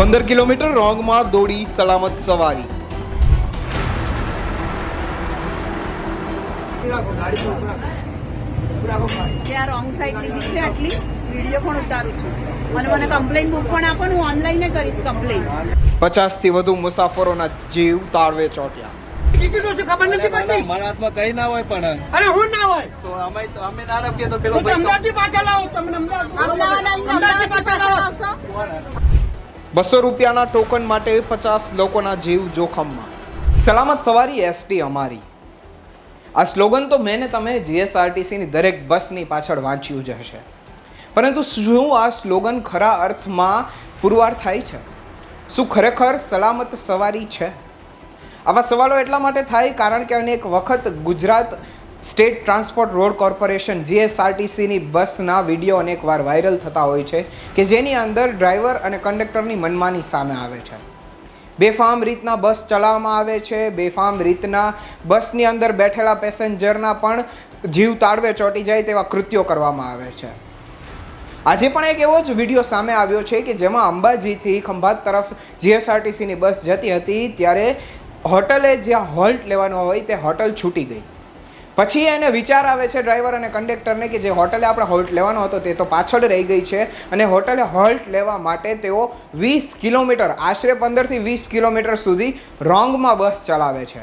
પંદર કિલોમીટર રોંગમાં દોડી સલામત સવારી. કે આ રોંગ સાઈડ લીધી છે આટલી. વીડિયો પણ ઉતારું છું. અને મને કમ્પ્લેન બુક પણ આપો હું ઓનલાઈન કરીશ કમ્પ્લેન પચાસથી વધુ મુસાફરોના જીવ તાળવે ચોટ્યા. ટિકિટો છે ખબર નથી પડતી? મારા હાથમાં કઈ ના હોય પણ અરે હું ના હોય? તો અમે અમે ના રમીએ તો તો પેલો ભાઈ તો- પાછા લાવો તમને અમદાવાદ અમદાવાદ આવીને અમદાવાદથી પાછા લાવો આવશો બસો રૂપિયાના ટોકન માટે પચાસ લોકોના જીવ જોખમમાં. સલામત સવારી એસટી અમારી. આ સ્લોગન તો મેં તમે જીએસઆરટીસીની દરેક બસની પાછળ વાંચ્યું જ હશે. પરંતુ શું આ સ્લોગન ખરા અર્થમાં પુરવાર થાય છે? શું ખરેખર સલામત સવારી છે? આવા સવાલો એટલા માટે થાય કારણ કે અનેક વખત Gujarat state transport road corporation જીએસઆરટીસીની બસના વીડિયો અનેકવાર વાયરલ થતા હોય છે કે જેની અંદર ડ્રાઈવર અને કંડક્ટરની મનમાની સામે આવે છે. બેફામ રીતના બસ ચલાવવામાં આવે છે, બેફામ રીતના બસની અંદર બેઠેલા પેસેન્જરના પણ જીવ તાળવે ચોંટી જાય તેવા કૃત્યો કરવામાં આવે છે. આજે પણ એક એવો જ વીડિયો સામે આવ્યો છે કે જેમાં અંબાજીથી ખંભાત તરફ જીએસઆરટીસીની બસ જતી હતી, ત્યારે હોટલે જ્યાં હોલ્ટ લેવાનો હોય તે હોટલ છૂટી ગઈ. પછી એને વિચાર આવે છે ડ્રાઈવર અને કંડક્ટરને કે જે હોટલે આપણે હોલ્ટ લેવાનો હતો તે તો પાછળ રહી ગઈ છે અને હોટલે હોલ્ટ લેવા માટે તેઓ વીસ કિલોમીટર, આશરે પંદરથી વીસ કિલોમીટર સુધી રોંગમાં બસ ચલાવે છે.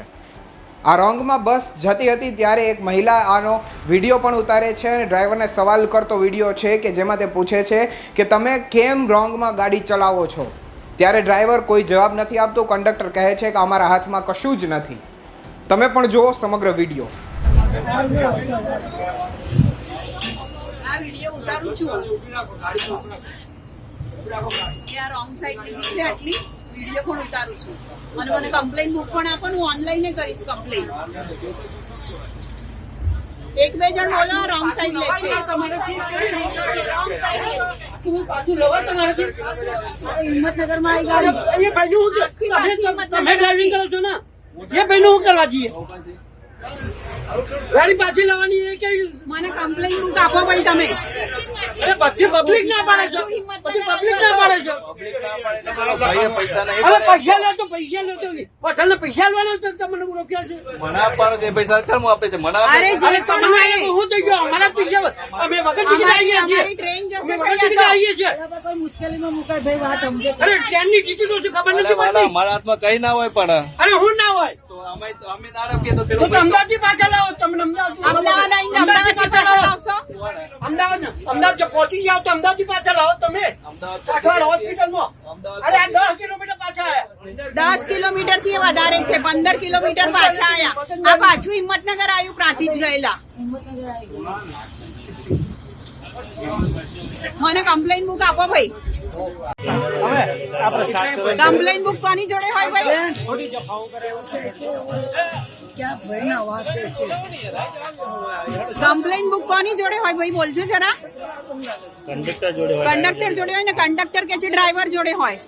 આ રોંગમાં બસ જતી હતી ત્યારે એક મહિલા આનો વીડિયો પણ ઉતારે છે અને ડ્રાઈવરને સવાલ કરતો વીડિયો છે કે જેમાં તે પૂછે છે કે તમે કેમ રોંગમાં ગાડી ચલાવો છો? ત્યારે ડ્રાઈવર કોઈ જવાબ નથી આપતો, કંડક્ટર કહે છે કે અમારા હાથમાં કશું જ નથી. તમે પણ જુઓ સમગ્ર વીડિયો. આ વીડિયો ઉતારું છું. આ રોંગ સાઈડ લીધી છે આટલી વીડિયો પણ ઉતારું છું. અને મને કમ્પ્લેન બુક પણ આપો હું ઓનલાઈન કરીશ કમ્પ્લેન એક બે જણ બોલો રોંગ સાઈડ લે છે. હિંમતનગરમાં આવી ગાડી. અહીંયા ભાઈ હું તમે ડ્રાઇવિંગ કરો છો ને? એ ભાઈ હું કરવા જઈએ? ગાડી પાછી લેવાની એ કે મને કમ્પ્લેન બુક આપો ભાઈ તમે. અરે બધી પબ્લિક ના પાડે છો. બધી પબ્લિક ના પાડે છે. અરે પૈસા લે તો પૈસા લે તો પટેલ પૈસા લેવાનો તો તમને રોક્યા છે. મને આપવાનો છે પૈસા કેમ આપે છે. મને અરે જે તમને તો હું થઈ ગયો. અમારા પૈસા અમે વગર ટિકિટ આવીએ છીએ. ટ્રેન જશે વગર ટિકિટ આવીએ છીએ. કોઈ મુશ્કેલીમાં મુકાય ભાઈ વાત સમજે. અરે ટ્રેનની ટિકિટો છે ખબર નથી પડતી? મારા હાથમાં કઈ ના હોય પણ. અરે હું ના હોય? અમદાવાદ પાછા લાવો તમને અમદાવાદ અમદાવાદ આવીને અમદાવાદથી અમદાવાદ પાછા લાવો. આવશો અમદાવાદ અમદાવાદ જો પહોંચી જાવ તો અમદાવાદ પાછા લાવો તમે. કાઠવાડ હોસ્પિટલમાં અમદાવાદ દસ કિલોમીટર પાછા આયા. દસ કિલોમીટરથી વધારે છે પંદર કિલોમીટર પાછા આયા. આ પાછું હિંમતનગર આવ્યું પ્રાંતિજ ગયેલા. મને કમ્પ્લેન બુક આપો ભાઈ. કમ્પ્લેન બુક કોની જોડે હોય ભાઈ. વાત છે કમ્પ્લેન બુક કોની જોડે હોય ભાઈ બોલજો જરા. કંડક્ટર જોડે હોય. ને કંડક્ટર કે છે ડ્રાઈવર જોડે હોય.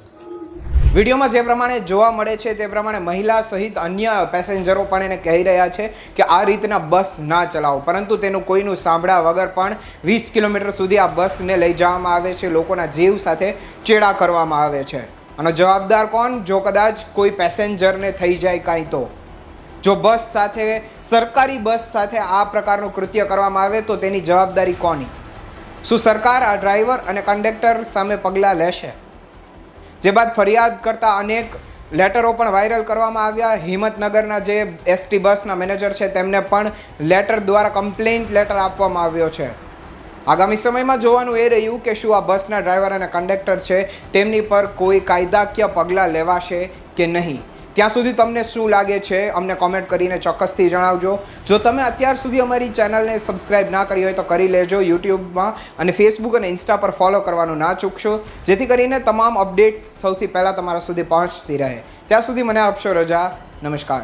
વિડીયોમાં જે પ્રમાણે જોવા મળે છે તે પ્રમાણે મહિલા સહિત અન્ય પેસેન્જરો પણ એને કહી રહ્યા છે કે આ રીતના બસ ના ચલાવો. પરંતુ તેનું કોઈનું સાંભળ્યા વગર પણ વીસ કિલોમીટર સુધી આ બસને લઈ જવામાં આવે છે. લોકોના જીવ સાથે ચેડા કરવામાં આવે છે. અને જવાબદાર કોણ? જો કદાચ કોઈ પેસેન્જરને થઈ જાય કાંઈ તો. જો બસ સાથે, સરકારી બસ સાથે આ પ્રકારનું કૃત્ય કરવામાં આવે તો તેની જવાબદારી કોની? શું સરકાર આ ડ્રાઈવર અને કંડક્ટર સામે પગલાં લેશે? જે બાદ ફરિયાદ કરતા અનેક લેટરો પણ વાયરલ કરવામાં આવ્યા. હિંમતનગરના જે એસટી બસના મેનેજર છે, તેમને પણ લેટર દ્વારા કમ્પ્લેન્ટ લેટર આપવામાં આવ્યો છે. આગામી સમયમાં જોવાનું એ રહ્યું કે શું આ બસના ડ્રાઈવર અને કંડક્ટર છે, તેમની પર કોઈ કાયદાકીય પગલાં લેવાશે કે નહીં. ત્યાં સુધી તમને શું લાગે છે, અમને કોમેન્ટ કરીને ચોક્કસથી જણાવજો. જો તમે અત્યાર સુધી અમારી ચેનલને સબસ્ક્રાઇબ ના કરી હોય તો કરી લેજો યુટ્યુબમાં અને ફેસબુક અને ઇન્સ્ટા પર ફોલો કરવાનું ના ચૂકશો, જેથી કરીને તમામ અપડેટ્સ સૌથી પહેલાં તમારા સુધી પહોંચતી રહે. ત્યાં સુધી મને આપશો રજા. નમસ્કાર.